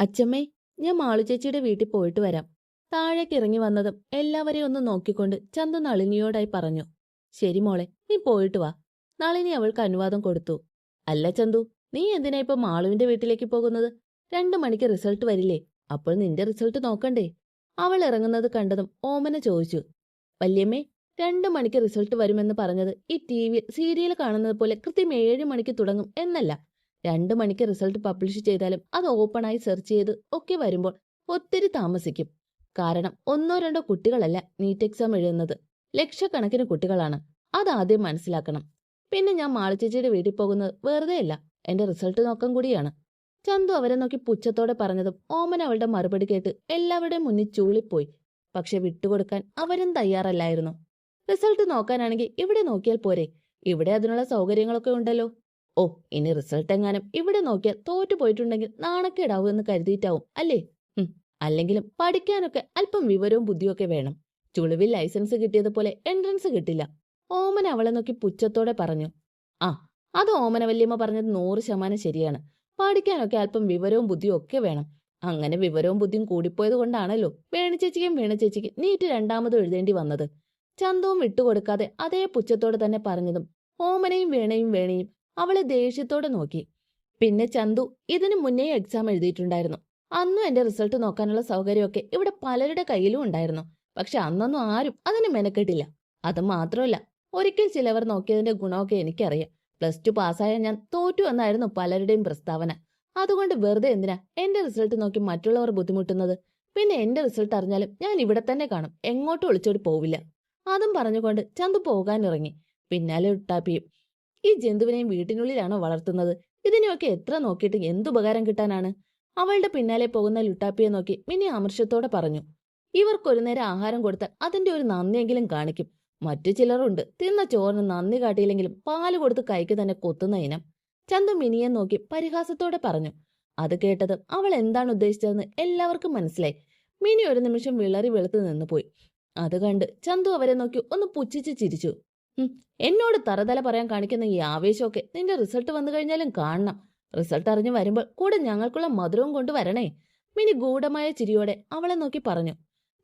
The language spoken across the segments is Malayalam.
അച്ചമ്മേ ഞാൻ മാളുചേച്ചിയുടെ വീട്ടിൽ പോയിട്ട് വരാം. താഴേക്ക് ഇറങ്ങി വന്നതും എല്ലാവരെയും ഒന്ന് നോക്കിക്കൊണ്ട് ചന്തു നളിനിയോടായി പറഞ്ഞു ശരി മോളെ നീ പോയിട്ട് വാ. നളിനി അവൾക്ക് അനുവാദം കൊടുത്തു. അല്ല ചന്തു നീ എന്തിനാ ഇപ്പൊ മാളുവിന്റെ വീട്ടിലേക്ക് പോകുന്നത്? രണ്ടു മണിക്ക് റിസൾട്ട് വരില്ലേ അപ്പോൾ നിന്റെ റിസൾട്ട് നോക്കണ്ടേ? അവൾ ഇറങ്ങുന്നത് കണ്ടതും ഓമന ചോദിച്ചു വല്യമ്മേ രണ്ടു മണിക്ക് റിസൾട്ട് വരുമെന്ന് പറഞ്ഞത് ഈ ടി വി സീരിയൽ കാണുന്നത് പോലെ കൃത്യം ഏഴ് മണിക്ക് തുടങ്ങും എന്നല്ല. രണ്ടു മണിക്ക് റിസൾട്ട് പബ്ലിഷ് ചെയ്താലും അത് ഓപ്പണായി സെർച്ച് ചെയ്ത് ഒക്കെ വരുമ്പോൾ ഒത്തിരി താമസിക്കും. കാരണം ഒന്നോ രണ്ടോ കുട്ടികളല്ല നീറ്റ് എക്സാം എഴുതുന്നത്. ലക്ഷക്കണക്കിന് കുട്ടികളാണ്. അതാദ്യം മനസ്സിലാക്കണം. പിന്നെ ഞാൻ മാളിച്ചേച്ചിയുടെ വീട്ടിൽ പോകുന്നത് വെറുതെയല്ല എന്റെ റിസൾട്ട് നോക്കാൻ കൂടിയാണ്. ചന്തു അവരെ നോക്കി പുച്ഛത്തോടെ പറഞ്ഞതും ഓമൻ അവളുടെ മറുപടി കേട്ട് എല്ലാവരുടെയും മുന്നിൽ ചൂളിപ്പോയി. പക്ഷെ വിട്ടുകൊടുക്കാൻ അവരും തയ്യാറല്ലായിരുന്നു. റിസൾട്ട് നോക്കാനാണെങ്കിൽ ഇവിടെ നോക്കിയാൽ പോരെ. ഇവിടെ അതിനുള്ള സൗകര്യങ്ങളൊക്കെ ഉണ്ടല്ലോ. ഓ ഇനി റിസൾട്ട് എങ്ങാനും ഇവിടെ നോക്കിയാൽ തോറ്റു പോയിട്ടുണ്ടെങ്കിൽ നാണക്കേടാവും എന്ന് കരുതിയിട്ടാവും അല്ലേ? അല്ലെങ്കിലും പഠിക്കാനൊക്കെ അല്പം വിവരവും ബുദ്ധിയൊക്കെ വേണം. ചുളിവിൽ ലൈസൻസ് കിട്ടിയതുപോലെ എൻട്രൻസ് കിട്ടില്ല. ഓമന അവളെ നോക്കി പുച്ഛത്തോടെ പറഞ്ഞു. ആ അത് ഓമന വല്യമ്മ പറഞ്ഞത് നൂറ് ശതമാനം ശരിയാണ്. പഠിക്കാനൊക്കെ അല്പം വിവരവും ബുദ്ധിയും ഒക്കെ വേണം. അങ്ങനെ വിവരവും ബുദ്ധിയും കൂടിപ്പോയത് കൊണ്ടാണല്ലോ വേണിച്ചേച്ചിക്കും വീണച്ചേച്ചിക്കും നീറ്റ് രണ്ടാമതും എഴുതേണ്ടി വന്നത്. ചന്തവും വിട്ടുകൊടുക്കാതെ അതേ പുച്ഛത്തോടെ തന്നെ പറഞ്ഞതും ഓമനയും വീണയും വേണയും അവളെ ദേഷ്യത്തോടെ നോക്കി. പിന്നെ ചന്തു ഇതിനു മുന്നേ എക്സാം എഴുതിയിട്ടുണ്ടായിരുന്നു. അന്നും എന്റെ റിസൾട്ട് നോക്കാനുള്ള സൗകര്യമൊക്കെ ഇവിടെ പലരുടെ കയ്യിലും ഉണ്ടായിരുന്നു. പക്ഷെ അന്നൊന്നും ആരും അതിന് മെനക്കെട്ടില്ല. അത് മാത്രമല്ല ഒരിക്കൽ ചിലവർ നോക്കിയതിന്റെ ഗുണമൊക്കെ എനിക്കറിയാം. പ്ലസ് ടു പാസ്സായ ഞാൻ തോറ്റു എന്നായിരുന്നു പലരുടെയും പ്രസ്താവന. അതുകൊണ്ട് വെറുതെ എന്തിനാ എന്റെ റിസൾട്ട് നോക്കി മറ്റുള്ളവർ ബുദ്ധിമുട്ടുന്നത്? പിന്നെ എന്റെ റിസൾട്ട് അറിഞ്ഞാലും ഞാൻ ഇവിടെ തന്നെ കാണും. എങ്ങോട്ടും ഒളിച്ചോടി പോവില്ല. അതും പറഞ്ഞുകൊണ്ട് ചന്തു പോകാനിറങ്ങി. പിന്നാലെ ഉട്ടാപ്പിയും ഈ ജന്തുവിനെയും വീട്ടിനുള്ളിലാണോ വളർത്തുന്നത്? ഇതിനെയൊക്കെ എത്ര നോക്കിയിട്ട് എന്തുപകാരം കിട്ടാനാണ്? അവളുടെ പിന്നാലെ പോകുന്ന ലുട്ടാപ്പിയെ നോക്കി മിനി അമർഷത്തോടെ പറഞ്ഞു. ഇവർക്കൊരു നേരം ആഹാരം കൊടുത്താൽ അതിന്റെ ഒരു നന്ദിയെങ്കിലും കാണിക്കും. മറ്റു ചിലരുണ്ട്. തിന്ന ചോറിന് നന്ദി കാട്ടിയില്ലെങ്കിലും പാൽ കൊടുത്ത് കൈക്ക് തന്നെ കൊത്തുന്ന ഇനം. ചന്തു മിനിയെ നോക്കി പരിഹാസത്തോടെ പറഞ്ഞു. അത് കേട്ടത് അവൾ എന്താണ് ഉദ്ദേശിച്ചതെന്ന് എല്ലാവർക്കും മനസ്സിലായി. മിനി ഒരു നിമിഷം വിളറി വെളുത്ത് നിന്നുപോയി. അത് കണ്ട് ചന്തു അവരെ നോക്കി ഒന്ന് പുച്ഛിച്ച് ചിരിച്ചു. "ഉം, എന്നോട് തറതല പറയാൻ കാണിക്കുന്ന ഈ ആവേശമൊക്കെ നിന്റെ റിസൾട്ട് വന്നു കഴിഞ്ഞാലും കാണണം. റിസൾട്ട് അറിഞ്ഞു വരുമ്പോൾ കൂടെ ഞങ്ങൾക്കുള്ള മധുരവും കൊണ്ടുവരണേ മിനി ഗൂഢമായ ചിരിയോടെ അവളെ നോക്കി പറഞ്ഞു.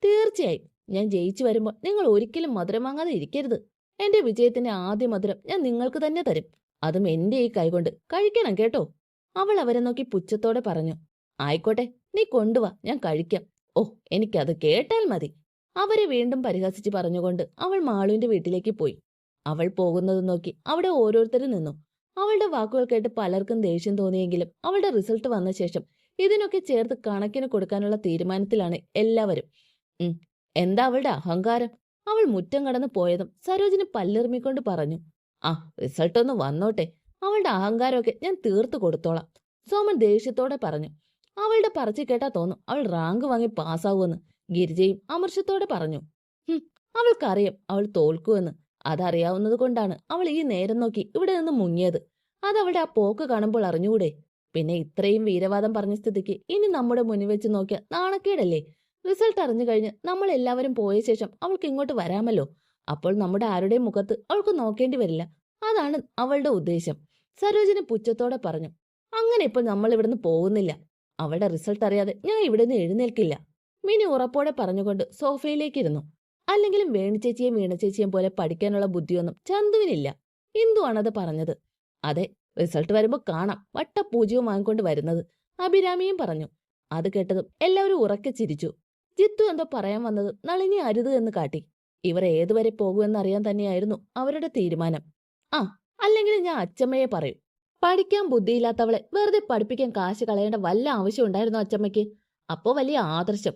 തീർച്ചയായും. ഞാൻ ജയിച്ചു വരുമ്പോൾ നിങ്ങൾ ഒരിക്കലും മധുരം വാങ്ങാതെ ഇരിക്കരുത്. എന്റെ വിജയത്തിന്റെ ആദ്യ മധുരം ഞാൻ നിങ്ങൾക്ക് തന്നെ തരും. അതും എന്റെ ഈ കൈകൊണ്ട് കഴിക്കണം കേട്ടോ. അവൾ അവരെ നോക്കി പുച്ഛത്തോടെ പറഞ്ഞു. ആയിക്കോട്ടെ നീ കൊണ്ടുവാ. ഞാൻ കഴിക്കാം. ഓ എനിക്കത് കേട്ടാൽ മതി. അവരെ വീണ്ടും പരിഹസിച്ച് പറഞ്ഞുകൊണ്ട് അവൾ മാളുവിന്റെ വീട്ടിലേക്ക് പോയി. അവൾ പോകുന്നത് നോക്കി അവിടെ ഓരോരുത്തരും നിന്നു. അവളുടെ വാക്കുകൾ കേട്ട് പലർക്കും ദേഷ്യം തോന്നിയെങ്കിലും അവളുടെ റിസൾട്ട് വന്ന ശേഷം ഇതിനൊക്കെ ചേർത്ത് കണക്കിന് കൊടുക്കാനുള്ള തീരുമാനത്തിലാണ് എല്ലാവരും. എന്താ അവളുടെ അഹങ്കാരം? അവൾ മുറ്റം കടന്നു പോയതും സരോജിനി പല്ലെറുമിക്കൊണ്ട് പറഞ്ഞു ആ റിസൾട്ട് ഒന്ന് വന്നോട്ടെ. അവളുടെ അഹങ്കാരമൊക്കെ ഞാൻ തീർത്തു കൊടുത്തോളാം. സോമൻ ദേഷ്യത്തോടെ പറഞ്ഞു അവളുടെ പറച്ച് കേട്ടാ തോന്നും അവൾ റാങ്ക് വാങ്ങി പാസ്സാവുമെന്ന്. ഗിരിജയും അമർഷത്തോടെ പറഞ്ഞു അവൾക്കറിയാം അവൾ തോൽക്കുമെന്ന്. അതറിയാവുന്നത് കൊണ്ടാണ് അവൾ ഈ നേരം നോക്കി ഇവിടെ നിന്ന് മുങ്ങിയത്. അതവളുടെ ആ പോക്ക് കാണുമ്പോൾ അറിഞ്ഞുകൂടെ? പിന്നെ ഇത്രയും വീരവാദം പറഞ്ഞ സ്ഥിതിക്ക് ഇനി നമ്മുടെ മുന്നിൽ വെച്ച് നോക്കിയ നാണക്കേടല്ലേ? റിസൾട്ട് അറിഞ്ഞു കഴിഞ്ഞ് നമ്മൾ എല്ലാവരും പോയ ശേഷം അവൾക്ക് ഇങ്ങോട്ട് വരാമല്ലോ? അപ്പോൾ നമ്മുടെ ആരുടെയും മുഖത്ത് അവൾക്ക് നോക്കേണ്ടി വരില്ല. അതാണ് അവളുടെ ഉദ്ദേശം. സരോജിനി പുച്ഛത്തോടെ പറഞ്ഞു അങ്ങനെ ഇപ്പോൾ നമ്മൾ ഇവിടുന്ന് പോകുന്നില്ല. അവളുടെ റിസൾട്ട് അറിയാതെ ഞാൻ ഇവിടുന്ന് എഴുന്നേൽക്കില്ല. മിനി ഉറപ്പോടെ പറഞ്ഞുകൊണ്ട് സോഫയിലേക്ക് ഇരുന്നു അല്ലെങ്കിലും വേണിച്ചേച്ചിയും വീണച്ചേച്ചിയും പോലെ പഠിക്കാനുള്ള ബുദ്ധിയൊന്നും ചന്തുവിനില്ല. ഇന്ദുവാണത് പറഞ്ഞത്? അതെ റിസൾട്ട് വരുമ്പോൾ കാണാം. വട്ടപൂജ്യവും വാങ്ങിക്കൊണ്ട് വരുന്നത്. അഭിരാമിയും പറഞ്ഞു. അത് കേട്ടതും എല്ലാവരും ഉറക്കെ ചിരിച്ചു. ജിത്തു എന്തോ പറയാൻ വന്നത് നളിനി അരുത് എന്ന് കാട്ടി. ഇവർ ഏതുവരെ പോകുമെന്ന് അറിയാൻ തന്നെയായിരുന്നു അവരുടെ തീരുമാനം. ആ അല്ലെങ്കിൽ ഞാൻ അച്ചമ്മയെ പറയും. പഠിക്കാൻ ബുദ്ധിയില്ലാത്തവളെ വെറുതെ പഠിപ്പിക്കാൻ കാശ് കളയേണ്ട വല്ല ആവശ്യം ഉണ്ടായിരുന്നു അച്ചമ്മയ്ക്ക്? അപ്പോ വലിയ ആദർശം.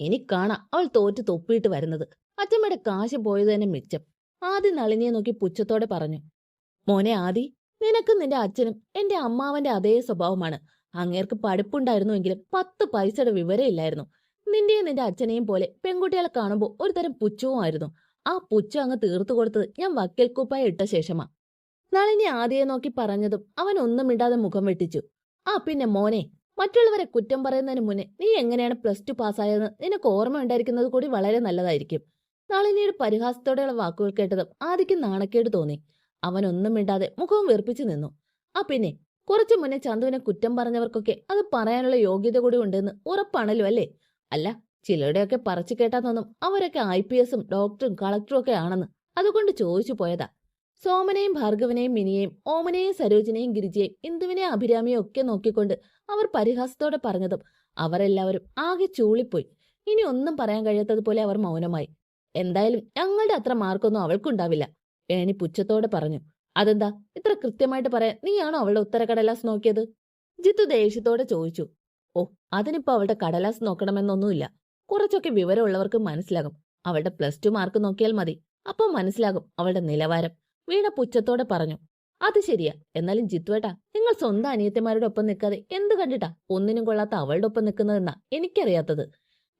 ഇനി കാണാം. അവൾ തോറ്റ് തൊപ്പിയിട്ട് വരുന്നത്. അച്ചമ്മയുടെ കാശ് പോയത് തന്നെ മിച്ചം. ആദി നളിനിയെ നോക്കി പുച്ഛത്തോടെ പറഞ്ഞു മോനെ ആദി നിനക്കും നിന്റെ അച്ഛനും എന്റെ അമ്മാവന്റെ അതേ സ്വഭാവമാണ്. അങ്ങേർക്ക് പഠിപ്പുണ്ടായിരുന്നുവെങ്കിലും പത്ത് പൈസയുടെ വിവരമില്ലായിരുന്നു നിന്റെയും നിന്റെ അച്ഛനെയും പോലെ പെൺകുട്ടികളെ കാണുമ്പോൾ ഒരു തരം പുച്ഛവുമായിരുന്നു ആ പുച്ഛം അങ്ങ് തീർത്തു കൊടുത്തത് ഞാൻ വക്കൽ ഇട്ട ശേഷമാ. നളിനി ആദിയെ നോക്കി പറഞ്ഞതും അവൻ ഒന്നും ഇടാതെ മുഖം വെട്ടിച്ചു. ആ പിന്നെ മോനെ മറ്റുള്ളവരെ കുറ്റം പറയുന്നതിന് മുന്നേ നീ എങ്ങനെയാണ് പ്ലസ് ടു പാസ്സായതെന്ന് നിനക്ക് ഓർമ്മ ഉണ്ടായിരിക്കുന്നത് കൂടി വളരെ നല്ലതായിരിക്കും. നളിനിയുടെ പരിഹാസത്തോടെയുള്ള വാക്കുകൾ കേട്ടതും ആദിക്ക് നാണക്കേട് തോന്നി. അവനൊന്നും മിണ്ടാതെ മുഖവും വെറുപ്പിച്ചു നിന്നു. ആ പിന്നെ കുറച്ചു മുന്നേ ചന്തുവിനെ കുറ്റം പറഞ്ഞവർക്കൊക്കെ അത് പറയാനുള്ള യോഗ്യത കൂടി ഉണ്ടെന്ന് ഉറപ്പാണല്ലോ അല്ലേ? അല്ല ചിലരുടെയൊക്കെ പറച്ചു കേട്ടാന്നൊന്നും അവരൊക്കെ ഐ പി എസും ഡോക്ടറും കളക്ടറും ഒക്കെ ആണെന്ന് അതുകൊണ്ട് ചോദിച്ചു പോയതാ. സോമനെയും ഭാർഗവനെയും മിനിയെയും ഓമനെയും സരോജിനെയും ഗിരിജയെയും ഇന്ദുവിനെയും അഭിരാമിയും ഒക്കെ നോക്കിക്കൊണ്ട് അവർ പരിഹാസത്തോടെ പറഞ്ഞതും അവരെല്ലാവരും ആകെ ചൂളിപ്പോയി. ഇനി ഒന്നും പറയാൻ കഴിയാത്തതുപോലെ അവർ മൗനമായി. എന്തായാലും ഞങ്ങളുടെ അത്ര മാർക്കൊന്നും അവൾക്കുണ്ടാവില്ല. ഏണി പുച്ഛത്തോടെ പറഞ്ഞു അതെന്താ? ഇത്ര കൃത്യമായിട്ട് പറയാൻ നീയാണോ അവളുടെ ഉത്തരക്കടലാസ് നോക്കിയത്? ജിത്തു ദേഷ്യത്തോടെ ചോദിച്ചു ഓ അതിനിപ്പോ അവളുടെ കടലാസ് നോക്കണമെന്നൊന്നുമില്ല. കുറച്ചൊക്കെ വിവരമുള്ളവർക്ക് മനസ്സിലാകും. അവളുടെ പ്ലസ് ടു മാർക്ക് നോക്കിയാൽ മതി. അപ്പോൾ മനസ്സിലാകും അവളുടെ നിലവാരം. വീണ പുച്ഛത്തോടെ പറഞ്ഞു അത് ശരിയാ. എന്നാലും ജിത്തുവേട്ടാ നിങ്ങൾ സ്വന്തം അനിയത്തിമാരുടെ ഒപ്പം നിൽക്കാതെ എന്ത് കണ്ടിട്ടാ ഒന്നിനും കൊള്ളാത്ത അവളുടെ ഒപ്പം നിൽക്കുന്നതെന്നാ എനിക്കറിയാത്തത്.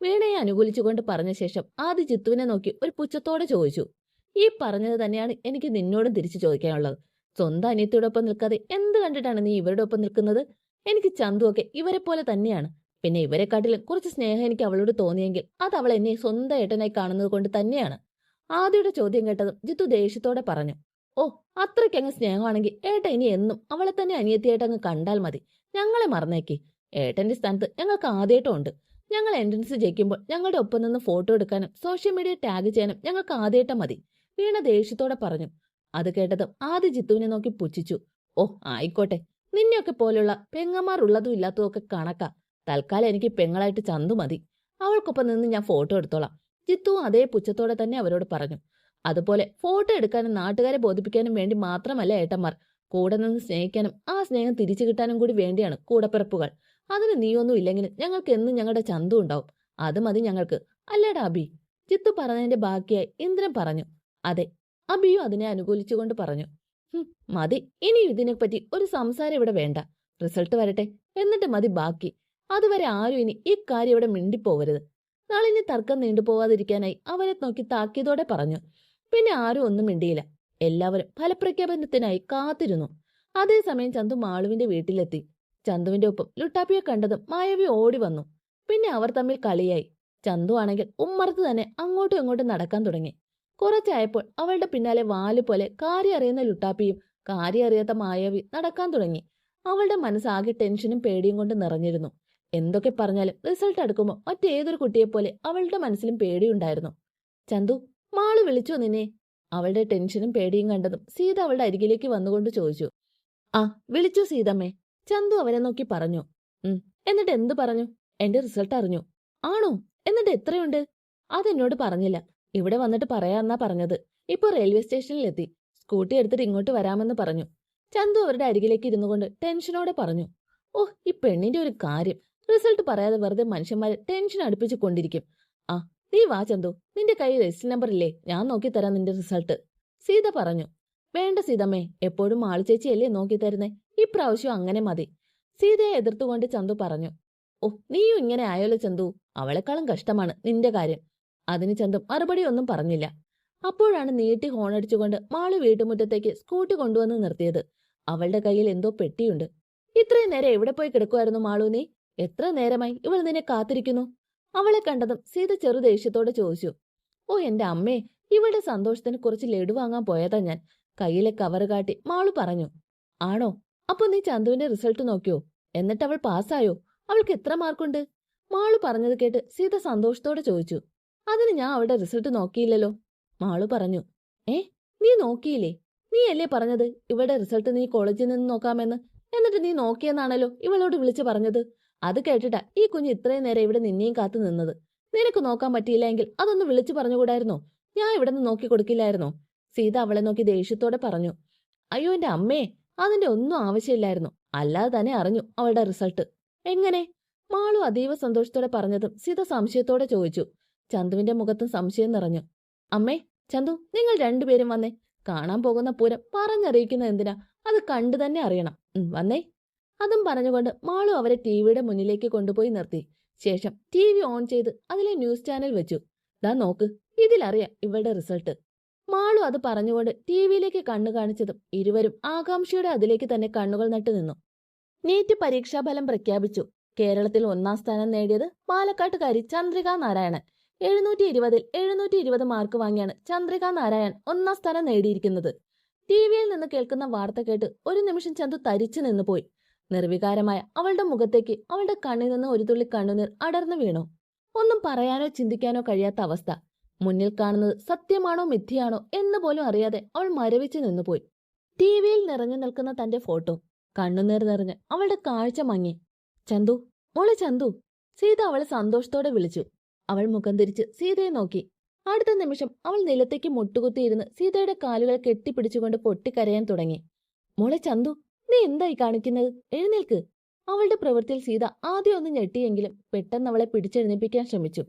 വീണയെ അനുകൂലിച്ചുകൊണ്ട് പറഞ്ഞ ശേഷം ആദ്യ ജിത്തുവിനെ നോക്കി ഒരു പുച്ഛത്തോടെ ചോദിച്ചു ഈ പറഞ്ഞത് തന്നെയാണ് എനിക്ക് നിന്നോടും തിരിച്ചു ചോദിക്കാനുള്ളത്. സ്വന്തം അനിയത്തിയുടെ ഒപ്പം നിൽക്കാതെ എന്ത് കണ്ടിട്ടാണ് നീ ഇവരുടെ ഒപ്പം നിൽക്കുന്നത്? എനിക്ക് ചന്തുവൊക്കെ ഇവരെ പോലെ തന്നെയാണ്. പിന്നെ ഇവരെക്കാട്ടിലും കുറച്ച് സ്നേഹം എനിക്ക് അവളോട് തോന്നിയെങ്കിൽ അത് അവൾ എന്നെ സ്വന്തം ഏട്ടനായി കാണുന്നത് കൊണ്ട് തന്നെയാണ്. ആദ്യയുടെ ചോദ്യം കേട്ടതും ജിത്തു ദേഷ്യത്തോടെ പറഞ്ഞു ഓ അത്രയ്ക്കങ്ങ് സ്നേഹമാണെങ്കിൽ ഏട്ട ഇനി എന്നും അവളെ തന്നെ അനിയത്തിയായിട്ട് അങ്ങ് കണ്ടാൽ മതി. ഞങ്ങളെ മറന്നേക്കി. ഏട്ടന്റെ സ്ഥാനത്ത് ഞങ്ങൾക്ക് ആദ്യമായിട്ടും ഉണ്ട് ഞങ്ങൾ എൻട്രൻസ് ജയിക്കുമ്പോൾ ഞങ്ങളുടെ ഒപ്പം നിന്ന് ഫോട്ടോ എടുക്കാനും സോഷ്യൽ മീഡിയ ടാഗ് ചെയ്യാനും ഞങ്ങൾക്ക് ആദ്യമായിട്ട് മതി. വീണ ദേഷ്യത്തോടെ പറഞ്ഞു. അത് കേട്ടതും ആദ്യ ജിത്തുവിനെ നോക്കി പുച്ഛിച്ചു. ഓ ആയിക്കോട്ടെ. നിന്നെയൊക്കെ പോലുള്ള പെങ്ങന്മാർ ഉള്ളതും ഇല്ലാത്തതും ഒക്കെ കണക്കാ. തൽക്കാലം എനിക്ക് പെങ്ങളായിട്ട് ചന്തു മതി. അവൾക്കൊപ്പം നിന്ന് ഞാൻ ഫോട്ടോ എടുത്തോളാം. ജിത്തു അതേ പുച്ഛത്തോടെ തന്നെ അവരോട് പറഞ്ഞു. അതുപോലെ ഫോട്ടോ എടുക്കാനും നാട്ടുകാരെ ബോധിപ്പിക്കാനും വേണ്ടി മാത്രമല്ല ഏട്ടന്മാർ. കൂടെ നിന്ന് സ്നേഹിക്കാനും ആ സ്നേഹം തിരിച്ചു കിട്ടാനും കൂടി വേണ്ടിയാണ് കൂടപ്പിറപ്പുകൾ. അതിന് നീയൊന്നും ഇല്ലെങ്കിലും ഞങ്ങൾക്ക് എന്നും ഞങ്ങളുടെ ചന്തു ഉണ്ടാവും. അത് മതി ഞങ്ങൾക്ക്. അല്ലേടാ അബി? ജിത്തു പറഞ്ഞതിന്റെ ബാക്കിയായി ഇന്ദ്രൻ പറഞ്ഞു. അതെ അബിയും അതിനെ അനുകൂലിച്ചുകൊണ്ട് പറഞ്ഞു. മതി. ഇനി ഇതിനെപ്പറ്റി ഒരു സംസാരം ഇവിടെ വേണ്ട. റിസൾട്ട് വരട്ടെ. എന്നിട്ട് മതി ബാക്കി. അതുവരെ ആരും ഇനി ഈ കാര്യം ഇവിടെ മിണ്ടിപ്പോവരുത് ഇനി തർക്കം നീണ്ടുപോവാതിരിക്കാനായി അവരെ നോക്കി താക്കിയതോടെ പറഞ്ഞു. പിന്നെ ആരും ഒന്നും മിണ്ടിയില്ല. എല്ലാവരും ഫലപ്രഖ്യാപനത്തിനായി കാത്തിരുന്നു. അതേസമയം ചന്തു മാളുവിന്റെ വീട്ടിലെത്തി. ചന്തുവിന്റെ ഒപ്പം ലുട്ടാപ്പിയെ കണ്ടതും മായവി ഓടി വന്നു. പിന്നെ അവർ തമ്മിൽ കളിയായി. ചന്തു ആണെങ്കിൽ ഉമ്മറത്ത് തന്നെ അങ്ങോട്ടും ഇങ്ങോട്ടും നടക്കാൻ തുടങ്ങി. കുറച്ചായപ്പോൾ അവളുടെ പിന്നാലെ വാൽ പോലെ കാര്യം അറിയുന്ന ലുട്ടാപ്പിയും കാര്യം അറിയാത്ത മായവി നടക്കാൻ തുടങ്ങി. അവളുടെ മനസ്സാകെ ടെൻഷനും പേടിയും കൊണ്ട് നിറഞ്ഞിരുന്നു. എന്തൊക്കെ പറഞ്ഞാലും റിസൾട്ട് അടുക്കുമ്പോൾ മറ്റേതൊരു കുട്ടിയെപ്പോലെ അവളുടെ മനസ്സിലും പേടിയുണ്ടായിരുന്നു ചന്തു മാൾ വിളിച്ചോ നിന്നെ? അവളുടെ ടെൻഷനും പേടിയും കണ്ടതും സീത അവളുടെ അരികിലേക്ക് വന്നുകൊണ്ട് ചോദിച്ചു. ആ വിളിച്ചു സീതമ്മേ? ചന്തു അവനെ നോക്കി പറഞ്ഞു. എന്നിട്ട് എന്ത് പറഞ്ഞു? എന്റെ റിസൾട്ട് അറിഞ്ഞു. ആണോ? എന്നിട്ട് എത്രയുണ്ട്? അതെന്നോട് പറഞ്ഞില്ല. ഇവിടെ വന്നിട്ട് പറയാന്നാ പറഞ്ഞത്. ഇപ്പൊ റെയിൽവേ സ്റ്റേഷനിലെത്തി. സ്കൂട്ടി എടുത്തിട്ട് ഇങ്ങോട്ട് വരാമെന്ന് പറഞ്ഞു. ചന്തു അവരുടെ അരികിലേക്ക് ഇരുന്നു കൊണ്ട് ടെൻഷനോടെ പറഞ്ഞു. ഓ ഈ പെണ്ണിന്റെ ഒരു കാര്യം. റിസൾട്ട് പറയാതെ വെറുതെ മനുഷ്യന്മാരെ ടെൻഷൻ അടുപ്പിച്ച് കൊണ്ടിരിക്കും. ആ നീ വാ ചന്തു. നിന്റെ കയ്യിൽ രജിസ്റ്റർ നമ്പർ ഇല്ലേ? ഞാൻ നോക്കി തരാം നിന്റെ റിസൾട്ട്. സീത പറഞ്ഞു. വേണ്ട സീതമ്മേ എപ്പോഴും മാളു ചേച്ചിയല്ലേ നോക്കി തരുന്നേ. ഇപ്രാവശ്യം അങ്ങനെ മതി. സീതയെ എതിർത്തുകൊണ്ട് ചന്തു പറഞ്ഞു. ഓ നീയും ഇങ്ങനെ ആയോല്ലോ ചന്തു? അവളെക്കാളും കഷ്ടമാണ് നിന്റെ കാര്യം. അതിന് ചന്തു മറുപടി ഒന്നും പറഞ്ഞില്ല. അപ്പോഴാണ് നീട്ടി ഹോണടിച്ചുകൊണ്ട് മാളു വീട്ടുമുറ്റത്തേക്ക് സ്കൂട്ടി കൊണ്ടുവന്ന് നിർത്തിയത്. അവളുടെ കയ്യിൽ എന്തോ പെട്ടിയുണ്ട്. ഇത്രയും നേരം എവിടെ പോയി കിടക്കുമായിരുന്നു മാളു നീ? എത്ര നേരമായി ഇവൾ നിന്നെ കാത്തിരിക്കുന്നു? അവളെ കണ്ടതും സീത ചെറു ദേഷ്യത്തോടെ ചോദിച്ചു. ഓ എന്റെ അമ്മേ ഇവളുടെ സന്തോഷത്തിന് കുറച്ച് ലഡു വാങ്ങാൻ പോയതാ ഞാൻ. കയ്യിലെ കവർ കാട്ടി മാളു പറഞ്ഞു ആണോ? അപ്പൊ നീ ചന്തുവിന്റെ റിസൾട്ട് നോക്കിയോ? എന്നിട്ട് അവൾ പാസ്സായോ? അവൾക്ക് എത്ര മാർക്കുണ്ട് മാളു പറഞ്ഞത് കേട്ട് സീത സന്തോഷത്തോടെ ചോദിച്ചു അതിന് ഞാൻ അവളുടെ റിസൾട്ട് നോക്കിയില്ലല്ലോ? മാളു പറഞ്ഞു ഏ നീ നോക്കിയില്ലേ? നീ അല്ലേ പറഞ്ഞത് ഇവളുടെ റിസൾട്ട് നീ കോളേജിൽ നിന്ന് നോക്കാമെന്ന്? എന്നിട്ട് നീ നോക്കിയെന്നാണല്ലോ ഇവളോട് വിളിച്ചു പറഞ്ഞത്? അത് കേട്ടിട്ടാ ഈ കുഞ്ഞ് ഇത്രയും നേരം ഇവിടെ നിന്നെയും കാത്തു നിന്നത്. നിനക്ക് നോക്കാൻ പറ്റിയില്ല എങ്കിൽ അതൊന്ന് വിളിച്ചു പറഞ്ഞുകൂടായിരുന്നോ? ഞാൻ ഇവിടെ നിന്ന് നോക്കി കൊടുക്കില്ലായിരുന്നോ സീത അവളെ നോക്കി ദേഷ്യത്തോടെ പറഞ്ഞു അയ്യോ എന്റെ അമ്മേ അതിന്റെ ഒന്നും ആവശ്യമില്ലായിരുന്നു. അല്ലാതെ തന്നെ അറിഞ്ഞു അവളുടെ റിസൾട്ട്. എങ്ങനെ? മാളു അതീവ സന്തോഷത്തോടെ പറഞ്ഞതും സീത സംശയത്തോടെ ചോദിച്ചു. ചന്തുവിന്റെ മുഖത്തും സംശയം നിറഞ്ഞു. അമ്മേ ചന്തു നിങ്ങൾ രണ്ടുപേരും വന്നേ. കാണാൻ പോകുന്ന പൂരം പറഞ്ഞറിയിക്കുന്ന എന്തിനാ? അത് കണ്ടു തന്നെ അറിയണം. വന്നേ. അതും പറഞ്ഞുകൊണ്ട് മാളു അവരെ ടിവിയുടെ മുന്നിലേക്ക് കൊണ്ടുപോയി നിർത്തി. ശേഷം ടി വി ഓൺ ചെയ്ത് അതിലെ ന്യൂസ് ചാനൽ വെച്ചു. ദാ നോക്ക് ഇതിലറിയാം ഇവളുടെ റിസൾട്ട്. മാളു അത് പറഞ്ഞുകൊണ്ട് ടി വിയിലേക്ക് കണ്ണു കാണിച്ചതും ഇരുവരും ആകാംക്ഷയുടെ അതിലേക്ക് തന്നെ കണ്ണുകൾ നട്ടു നിന്നു. നീറ്റ് പരീക്ഷാഫലം പ്രഖ്യാപിച്ചു. കേരളത്തിൽ ഒന്നാം സ്ഥാനം നേടിയത് പാലക്കാട്ടുകാരി ചന്ദ്രിക നാരായണൻ. എഴുന്നൂറ്റി ഇരുപതിൽ എഴുന്നൂറ്റി ഇരുപത് മാർക്ക് വാങ്ങിയാണ് ചന്ദ്രിക നാരായൺ ഒന്നാം സ്ഥാനം നേടിയിരിക്കുന്നത്. ടി വിയിൽ നിന്ന് കേൾക്കുന്ന വാർത്ത കേട്ട് ഒരു നിമിഷം ചന്തു തരിച്ചു നിന്നുപോയി നിർവികാരമായ അവളുടെ മുഖത്തേക്ക് അവളുടെ കണ്ണിൽ നിന്ന് ഒരു തുള്ളി കണ്ണുനീർ അടർന്നു വീണു. ഒന്നും പറയാനോ ചിന്തിക്കാനോ കഴിയാത്ത അവസ്ഥ. മുന്നിൽ കാണുന്നത് സത്യമാണോ മിഥ്യയാണോ എന്ന് പോലും അറിയാതെ അവൾ മരവിച്ചു നിന്നുപോയി. ടി വിയിൽ നിറഞ്ഞു നിൽക്കുന്ന തന്റെ ഫോട്ടോ കണ്ണുനീർ നിറഞ്ഞ് അവളുടെ കാഴ്ച മങ്ങി. ചന്തു മോളെ ചന്തു സീത അവളെ സന്തോഷത്തോടെ വിളിച്ചു. അവൾ മുഖം തിരിച്ച് സീതയെ നോക്കി. അടുത്ത നിമിഷം അവൾ നിലത്തേക്ക് മുട്ടുകുത്തിയിരുന്ന് സീതയുടെ കാലുകൾ കെട്ടിപ്പിടിച്ചുകൊണ്ട് പൊട്ടിക്കരയാൻ തുടങ്ങി. മോളെ ചന്തു നീ എന്തായി കാണിക്കുന്നത്? എഴുന്നേൽക്ക്. അവളുടെ പ്രവൃത്തിയിൽ സീത ആദ്യം ഒന്ന് ഞെട്ടിയെങ്കിലും പെട്ടെന്ന് അവളെ പിടിച്ചെഴുന്നേൽപ്പിക്കാൻ ശ്രമിച്ചു.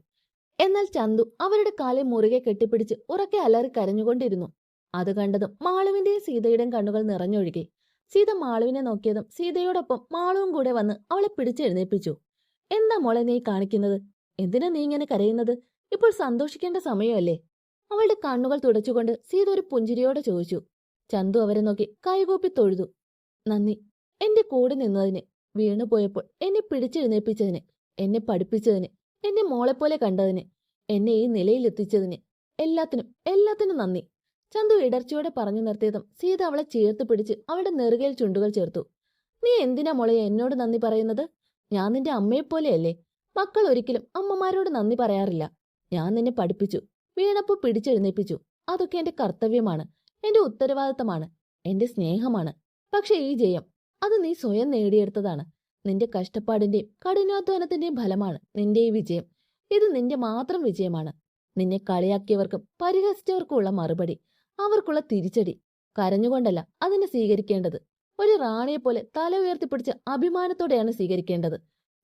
എന്നാൽ ചന്തു അവരുടെ കാലെ മുറുകെ കെട്ടിപ്പിടിച്ച് ഉറക്കെ അലറി കരഞ്ഞുകൊണ്ടിരുന്നു. അത് കണ്ടതും മാളുവിന്റെയും സീതയുടെയും കണ്ണുകൾ നിറഞ്ഞൊഴുകി. സീത മാളുവിനെ നോക്കിയതും സീതയോടൊപ്പം മാളുവും കൂടെ വന്ന് അവളെ പിടിച്ചെഴുന്നേൽപ്പിച്ചു. എന്താ മോളെ നീ കാണിക്കുന്നത്? എന്തിനാ നീ ഇങ്ങനെ കരയുന്നത്? ഇപ്പോൾ സന്തോഷിക്കേണ്ട സമയമല്ലേ? അവളുടെ കണ്ണുകൾ തുടച്ചുകൊണ്ട് സീത ഒരു പുഞ്ചിരിയോടെ ചോദിച്ചു. ചന്തു അവരെ നോക്കി കൈകൂപ്പി തൊഴുതു. നന്ദി. എന്റെ കൂടെ നിന്നതിന് വീണുപോയപ്പോൾ എന്നെ പിടിച്ചെഴുന്നേൽപ്പിച്ചതിന് എന്നെ പഠിപ്പിച്ചതിന് എന്നെ മോളെപ്പോലെ കണ്ടതിന് എന്നെ ഈ നിലയിലെത്തിച്ചതിന് എല്ലാത്തിനും എല്ലാത്തിനും നന്ദി. ചന്തു ഇടർച്ചയോടെ പറഞ്ഞു നിർത്തിയതും സീത അവളെ ചേർത്ത് പിടിച്ച് അവളുടെ നെറുകയിൽ ചുണ്ടുകൾ ചേർത്തു. നീ എന്തിനാ മോളെ എന്നോട് നന്ദി പറയുന്നത്? ഞാൻ നിന്റെ അമ്മയെപ്പോലെയല്ലേ? മക്കൾ ഒരിക്കലും അമ്മമാരോട് നന്ദി പറയാറില്ല. ഞാൻ നിന്നെ പഠിപ്പിച്ചു വീണപ്പോ പിടിച്ചെഴുന്നേൽപ്പിച്ചു അതൊക്കെ എന്റെ കർത്തവ്യമാണ് എന്റെ ഉത്തരവാദിത്തമാണ് എന്റെ സ്നേഹമാണ്. പക്ഷെ ഈ ജയം അത് നീ സ്വയം നേടിയെടുത്തതാണ്. നിന്റെ കഷ്ടപ്പാടിന്റെയും കഠിനാധ്വാനത്തിന്റെയും ഫലമാണ് നിന്റെ ഈ വിജയം. ഇത് നിന്റെ മാത്രം വിജയമാണ്. നിന്നെ കളിയാക്കിയവർക്കും പരിഹസിച്ചവർക്കുമുള്ള മറുപടി അവർക്കുള്ള തിരിച്ചടി കരഞ്ഞുകൊണ്ടല്ല അതിനെ സ്വീകരിക്കേണ്ടത്. ഒരു റാണിയെ പോലെ തല ഉയർത്തിപ്പിടിച്ച് അഭിമാനത്തോടെയാണ് സ്വീകരിക്കേണ്ടത്.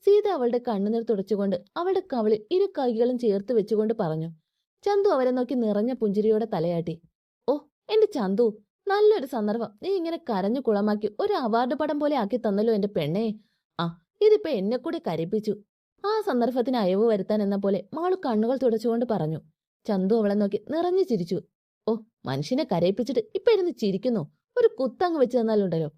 സീത അവളുടെ കണ്ണുനീർ തുടച്ചുകൊണ്ട് അവളുടെ കവളിൽ ഇരു കൈകളും ചേർത്ത് വെച്ചുകൊണ്ട് പറഞ്ഞു. ചന്തു അവരെ നോക്കി നിറഞ്ഞ പുഞ്ചിരിയോടെ തലയാട്ടി. ഓ എന്റെ ചന്തു നല്ലൊരു സന്ദർഭം. നീ ഇങ്ങനെ കരഞ്ഞു കുളമാക്കി ഒരു അവാർഡ് പടം പോലെ ആക്കി തന്നല്ലോ എന്റെ പെണ്ണേ. ഇതിപ്പോ എന്നെ കൂടി കരയിപ്പിച്ചു. ആ സന്ദർഭത്തിന് അയവ് വരുത്താൻ എന്ന പോലെ മാളു കണ്ണുകൾ തുടച്ചുകൊണ്ട് പറഞ്ഞു. ചന്തു അവളെ നോക്കി നിറഞ്ഞു ചിരിച്ചു. ഓ മനുഷ്യനെ കരയിപ്പിച്ചിട്ട് ഇപ്പൊ ഇരുന്ന് ചിരിക്കുന്നു? ഒരു കുത്തങ്ങ് വെച്ച് തന്നാലുണ്ടല്ലോ.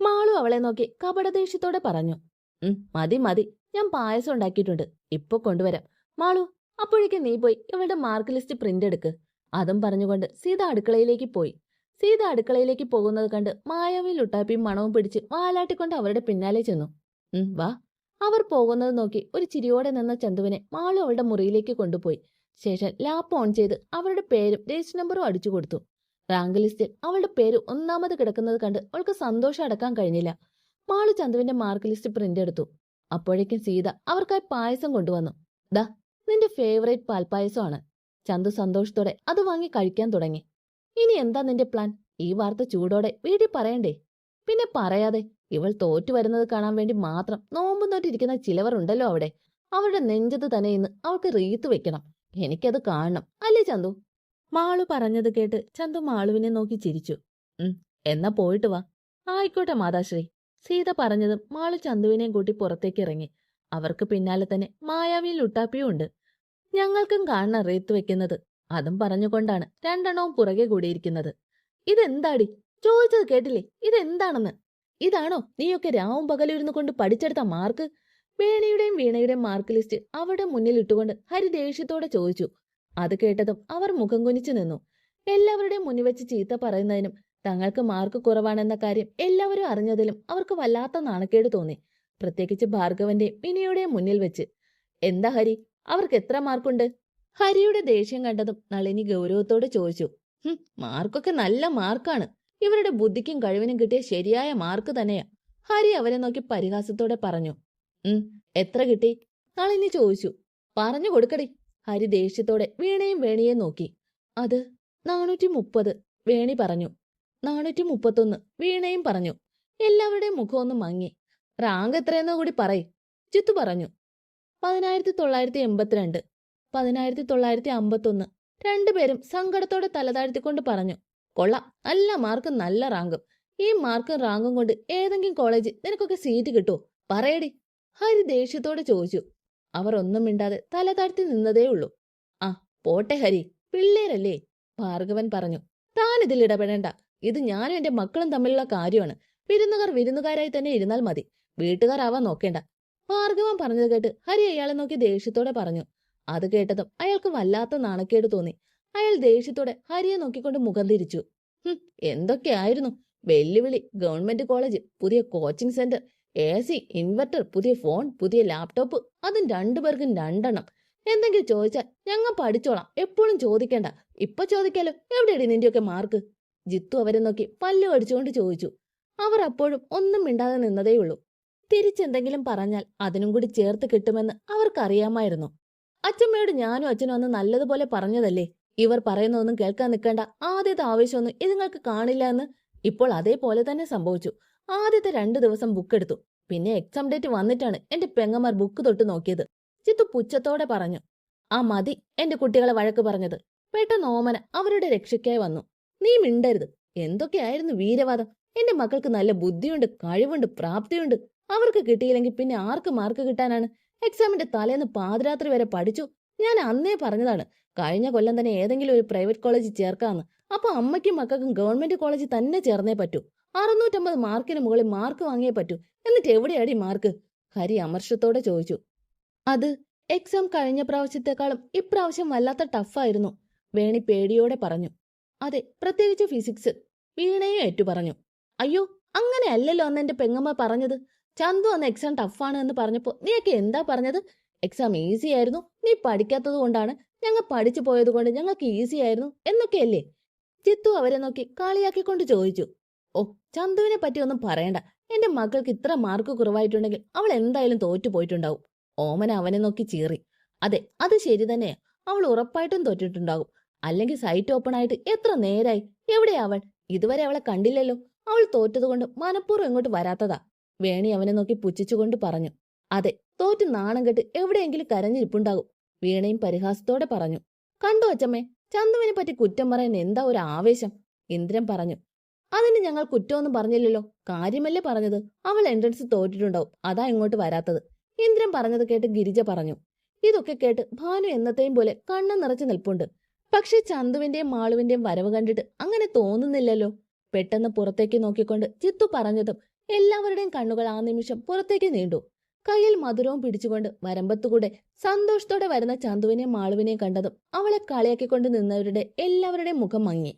മാളു അവളെ നോക്കി കപടദേഷ്യത്തോടെ പറഞ്ഞു. ഉം മതി മതി. ഞാൻ പായസം ഉണ്ടാക്കിയിട്ടുണ്ട്. ഇപ്പൊ കൊണ്ടുവരാം. മാളു അപ്പോഴേക്കും നീ പോയി ഇവളുടെ മാർക്ക് ലിസ്റ്റ് പ്രിന്റ് എടുക്ക്. അതും പറഞ്ഞുകൊണ്ട് സീത അടുക്കളയിലേക്ക് പോയി. സീത അടുക്കളയിലേക്ക് പോകുന്നത് കണ്ട് മായാവിൽ ഉട്ടാപ്പിയും മണവും പിടിച്ച് വാലാട്ടിക്കൊണ്ട് അവരുടെ പിന്നാലെ ചെന്നു. വാ. അവർ പോകുന്നത് നോക്കി ഒരു ചിരിയോടെ നിന്ന ചന്തുവിനെ മാളു അവളുടെ മുറിയിലേക്ക് കൊണ്ടുപോയി. ശേഷം ലാപ്പ് ഓൺ ചെയ്ത് അവരുടെ പേരും രജിസ്റ്റർ നമ്പറും അടിച്ചു കൊടുത്തു. റാങ്ക് ലിസ്റ്റിൽ അവളുടെ പേര് ഒന്നാമത് കിടക്കുന്നത് കണ്ട് അവൾക്ക് സന്തോഷം അടക്കാൻ കഴിഞ്ഞില്ല. മാളു ചന്തുവിന്റെ മാർക്ക് ലിസ്റ്റ് പ്രിന്റ് എടുത്തു. അപ്പോഴേക്കും സീത അവർക്കായി പായസം കൊണ്ടുവന്നു. ദാ നിന്റെ ഫേവറേറ്റ് പാൽപ്പായസമാണ്. ചന്തു സന്തോഷത്തോടെ അത് വാങ്ങി കഴിക്കാൻ തുടങ്ങി. ഇനി എന്താ നിന്റെ പ്ലാൻ? ഈ വാർത്ത ചൂടോടെ വീട്ടിൽ പറയണ്ടേ? പിന്നെ പറയാതെ ഇവൾ തോറ്റു വരുന്നത് കാണാൻ വേണ്ടി മാത്രം നോമ്പ് ചിലവർ ഉണ്ടല്ലോ അവിടെ. അവരുടെ നെഞ്ചത്ത് തന്നെ ഇന്ന് അവൾക്ക് റീത്ത് വെക്കണം. എനിക്കത് കാണണം. അല്ലേ ചന്തു? മാളു പറഞ്ഞത് കേട്ട് ചന്തു മാളുവിനെ നോക്കി ചിരിച്ചു. എന്നാ പോയിട്ട് വാ. ആയിക്കോട്ടെ മാതാശ്രീ. സീത പറഞ്ഞതും മാളു ചന്തുവിനെയും കൂട്ടി പുറത്തേക്ക് ഇറങ്ങി. അവർക്ക് പിന്നാലെ തന്നെ മായാവിയിൽ ലുട്ടാപ്പിയും ഉണ്ട്. ഞങ്ങൾക്കും കാണണം റീത്ത് വെക്കുന്നത്. അതും പറഞ്ഞുകൊണ്ടാണ് രണ്ടെണ്ണവും പുറകെ കൂടിയിരിക്കുന്നത്. ഇതെന്താടി? ചോദിച്ചത് കേട്ടില്ലേ? ഇതെന്താണെന്ന്? ഇതാണോ? നീയൊക്കെ രാവും പകലിരുന്നു കൊണ്ട് പഠിച്ചെടുത്ത മാർക്ക്? വേണിയുടെയും വീണയുടെയും മാർക്ക് ലിസ്റ്റ് അവരുടെ മുന്നിൽ ഇട്ടുകൊണ്ട് ഹരി ദേഷ്യത്തോടെ ചോദിച്ചു. അത് കേട്ടതും അവർ മുഖം കുനിച്ചു നിന്നു. എല്ലാവരുടെയും മുന്നിൽ വെച്ച് ചീത്ത പറയുന്നതിനും തങ്ങൾക്ക് മാർക്ക് കുറവാണെന്ന കാര്യം എല്ലാവരും അറിഞ്ഞതിലും അവർക്ക് വല്ലാത്ത നാണക്കേട് തോന്നി. പ്രത്യേകിച്ച് ഭാർഗവന്റെയും മിനിയുടെയും മുന്നിൽ വെച്ച്. എന്താ ഹരി? അവർക്ക് എത്ര മാർക്കുണ്ട്? ഹരിയുടെ ദേഷ്യം കണ്ടതും നളിനി ഗൗരവത്തോടെ ചോദിച്ചു. മാർക്കൊക്കെ നല്ല മാർക്കാണ്. ഇവരുടെ ബുദ്ധിക്കും കഴിവിനും കിട്ടിയ ശരിയായ മാർക്ക് തന്നെയാ. ഹരി അവരെ നോക്കി പരിഹാസത്തോടെ പറഞ്ഞു. ഉം എത്ര കിട്ടി? നളിനി ചോദിച്ചു. പറഞ്ഞു കൊടുക്കടി. ഹരി ദേഷ്യത്തോടെ വീണയും വേണിയെ നോക്കി. അത് നാനൂറ്റി മുപ്പത് വേണി പറഞ്ഞു. നാനൂറ്റി മുപ്പത്തൊന്ന് വീണയും പറഞ്ഞു. എല്ലാവരുടെയും മുഖമൊന്ന് മങ്ങി. റാങ്ക് എത്രയെന്ന് കൂടി പറയ്. ജിത്തു പറഞ്ഞു. പതിനായിരത്തി തൊള്ളായിരത്തി എൺപത്തിരണ്ട് പതിനായിരത്തി തൊള്ളായിരത്തി അമ്പത്തൊന്ന് രണ്ടുപേരും സങ്കടത്തോടെ തലതാഴ്ത്തിക്കൊണ്ട് പറഞ്ഞു. കൊള്ളാം. നല്ല മാർക്കും നല്ല റാങ്കും. ഈ മാർക്കും റാങ്കും കൊണ്ട് ഏതെങ്കിലും കോളേജ് നിനക്കൊക്കെ സീറ്റ് കിട്ടുമോ പറയടി. ഹരി ദേഷ്യത്തോടെ ചോദിച്ചു. അവർ ഒന്നും മിണ്ടാതെ തല താഴ്ത്തി നിന്നതേ ഉള്ളൂ. ആ പോട്ടെ ഹരി. പിള്ളേരല്ലേ? ഭാർഗവൻ പറഞ്ഞു. താൻ ഇതിൽ ഇടപെടേണ്ട. ഇത് ഞാനും എന്റെ മക്കളും തമ്മിലുള്ള കാര്യമാണ്. വിരുന്നുകാർ വിരുന്നുകാരായി തന്നെ ഇരുന്നാൽ മതി. വീട്ടുകാരാവാൻ നോക്കേണ്ട. ഭാർഗവൻ പറഞ്ഞത് കേട്ട് ഹരി അയാളെ നോക്കി ദേഷ്യത്തോടെ പറഞ്ഞു. അത് കേട്ടതും അയാൾക്ക് വല്ലാത്ത നാണക്കേട് തോന്നി. അയാൾ ദേഷ്യത്തോടെ ഹരിയെ നോക്കിക്കൊണ്ട് മുഖം തിരിച്ചു. എന്തൊക്കെയായിരുന്നു? വെല്ലുവിളി ഗവൺമെന്റ് കോളേജ് പുതിയ coaching centre A C inverter പുതിയ ഫോൺ പുതിയ ലാപ്ടോപ്പ് അതും രണ്ടു രണ്ടുപേർക്കും രണ്ടെണ്ണം. എന്തെങ്കിലും ചോദിച്ചാൽ ഞങ്ങൾ പഠിച്ചോളാം. എപ്പോഴും ചോദിക്കേണ്ട. ഇപ്പൊ ചോദിക്കാലോ? എവിടെയടി നിന്റെയൊക്കെ മാർക്ക്? ജിത്തു അവരെ നോക്കി പല്ല് അടിച്ചുകൊണ്ട് ചോദിച്ചു. അവർ അപ്പോഴും ഒന്നും മിണ്ടാതെ നിന്നതേയുള്ളൂ. തിരിച്ചെന്തെങ്കിലും പറഞ്ഞാൽ അതിനും കൂടി ചേർത്ത് കിട്ടുമെന്ന് അവർക്കറിയാമായിരുന്നു. അച്ഛമ്മയോട് ഞാനും അച്ഛനും അന്ന് നല്ലതുപോലെ പറഞ്ഞതല്ലേ? ഇവർ പറയുന്നതൊന്നും കേൾക്കാൻ നിൽക്കേണ്ട. ആദ്യത്തെ ആവേശമൊന്നും ഇതുങ്ങൾക്ക് കാണില്ല എന്ന് ഇപ്പോൾ അതേപോലെ തന്നെ സംഭവിച്ചു. ആദ്യത്തെ രണ്ടു ദിവസം ബുക്ക് എടുത്തു. പിന്നെ എക്സാം ഡേറ്റ് വന്നിട്ടാണ് എന്റെ പെങ്ങന്മാർ ബുക്ക് തൊട്ട് നോക്കിയത്. ചിത്തു പുച്ഛത്തോടെ പറഞ്ഞു ആ മതി എന്റെ കുട്ടികളെ വഴക്ക് പറഞ്ഞത്. പെട്ടെന്ന് ഓമന അവരുടെ രക്ഷയ്ക്കായി വന്നു. നീ മിണ്ടരുത്. എന്തൊക്കെയായിരുന്നു വീരവാദം? എന്റെ മക്കൾക്ക് നല്ല ബുദ്ധിയുണ്ട് കഴിവുണ്ട് പ്രാപ്തിയുണ്ട്. അവർക്ക് കിട്ടിയില്ലെങ്കിൽ പിന്നെ ആർക്ക് മാർക്ക് കിട്ടാനാണ്? എക്സാമിന്റെ തലേന്ന് പാതിരാത്രി വരെ പഠിച്ചു. ഞാൻ അന്നേ പറഞ്ഞതാണ് കഴിഞ്ഞ കൊല്ലം തന്നെ ഏതെങ്കിലും ഒരു പ്രൈവറ്റ് കോളേജിൽ ചേർക്കാമെന്ന് അപ്പോൾ അമ്മയ്ക്കും മക്കൾക്കും ഗവൺമെന്റ് കോളേജിൽ തന്നെ ചേർന്നേ പറ്റൂ. അറുന്നൂറ്റമ്പത് മാർക്കിന് മുകളിൽ മാർക്ക് വാങ്ങിയേ പറ്റൂ. എന്നിട്ട് എവിടെയാടി മാർക്ക്? ഹരി അമർഷത്തോടെ ചോദിച്ചു. അത് എക്സാം കഴിഞ്ഞ പ്രാവശ്യത്തെക്കാളും ഇപ്രാവശ്യം വല്ലാത്ത ടഫായിരുന്നു വേണി പേടിയോടെ പറഞ്ഞു. അതെ പ്രത്യേകിച്ച് ഫിസിക്സ് വീണയും ഏറ്റു പറഞ്ഞു. അയ്യോ അങ്ങനെയല്ലല്ലോ അന്ന് എന്റെ പെങ്ങമ്മ പറഞ്ഞത്. ചന്തു അന്ന് എക്സാം ടഫാണ് എന്ന് പറഞ്ഞപ്പോ നീയൊക്കെ എന്താ പറഞ്ഞത്? എക്സാം ഈസി ആയിരുന്നു. നീ പഠിക്കാത്തത് കൊണ്ടാണ് ഞങ്ങൾ പഠിച്ചു പോയത് കൊണ്ട് ഞങ്ങൾക്ക് ഈസി ആയിരുന്നു എന്നൊക്കെയല്ലേ? ജിത്തു അവരെ നോക്കി കളിയാക്കിക്കൊണ്ട് ചോദിച്ചു. ഓ ചന്തുവിനെ പറ്റി ഒന്നും പറയണ്ട. എന്റെ മക്കൾക്ക് ഇത്ര മാർക്ക് കുറവായിട്ടുണ്ടെങ്കിൽ അവൾ എന്തായാലും തോറ്റു പോയിട്ടുണ്ടാവും. ഓമന അവനെ നോക്കി ചീറി. അതെ അത് ശരി തന്നെ അവൾ ഉറപ്പായിട്ടും തോറ്റിട്ടുണ്ടാകും. അല്ലെങ്കിൽ സൈറ്റ് ഓപ്പൺ ആയിട്ട് എത്ര നേരായി? എവിടെയാ അവൾ ഇതുവരെ അവളെ കണ്ടില്ലല്ലോ. അവൾ തോറ്റതുകൊണ്ട് മനഃപൂർവം ഇങ്ങോട്ട് വരാത്തതാ. വേണി അവനെ നോക്കി പുച്ഛിച്ചുകൊണ്ട് പറഞ്ഞു. അതെ തോറ്റ് നാണം കെട്ട് എവിടെയെങ്കിലും കരഞ്ഞിരിപ്പുണ്ടാകും. വീണയും പരിഹാസത്തോടെ പറഞ്ഞു കണ്ടോ അച്ചമ്മേ ചന്തുവിനെ പറ്റി കുറ്റം പറയാൻ എന്താ ഒരു ആവേശം? ഇന്ദ്രൻ പറഞ്ഞു അതിന് ഞങ്ങൾ കുറ്റമൊന്നും പറഞ്ഞില്ലല്ലോ. കാര്യമല്ലേ പറഞ്ഞത്? അവൾ എൻട്രൻസ് തോറ്റിട്ടുണ്ടാവും. അതാ ഇങ്ങോട്ട് വരാത്തത്. ഇന്ദ്രൻ പറഞ്ഞത് കേട്ട് ഗിരിജ പറഞ്ഞു ഇതൊക്കെ കേട്ട് ഭാനു എന്നത്തെയും പോലെ കണ്ണ് നിറച്ച് നിൽപ്പുണ്ട്. പക്ഷെ ചന്തുവിന്റെയും മാളുവിന്റെയും വരവ് കണ്ടിട്ട് അങ്ങനെ തോന്നുന്നില്ലല്ലോ. പെട്ടെന്ന് പുറത്തേക്ക് നോക്കിക്കൊണ്ട് ചിത്തു പറഞ്ഞതും എല്ലാവരുടെയും കണ്ണുകൾ ആ നിമിഷം പുറത്തേക്ക് നീണ്ടു. കയ്യിൽ മധുരവും പിടിച്ചുകൊണ്ട് വരമ്പത്തുകൂടെ സന്തോഷത്തോടെ വരുന്ന ചന്തുവിനെയും മാളുവിനെയും കണ്ടതും അവളെ കളിയാക്കിക്കൊണ്ട് നിന്നവരുടെ എല്ലാവരുടെയും മുഖം മങ്ങി.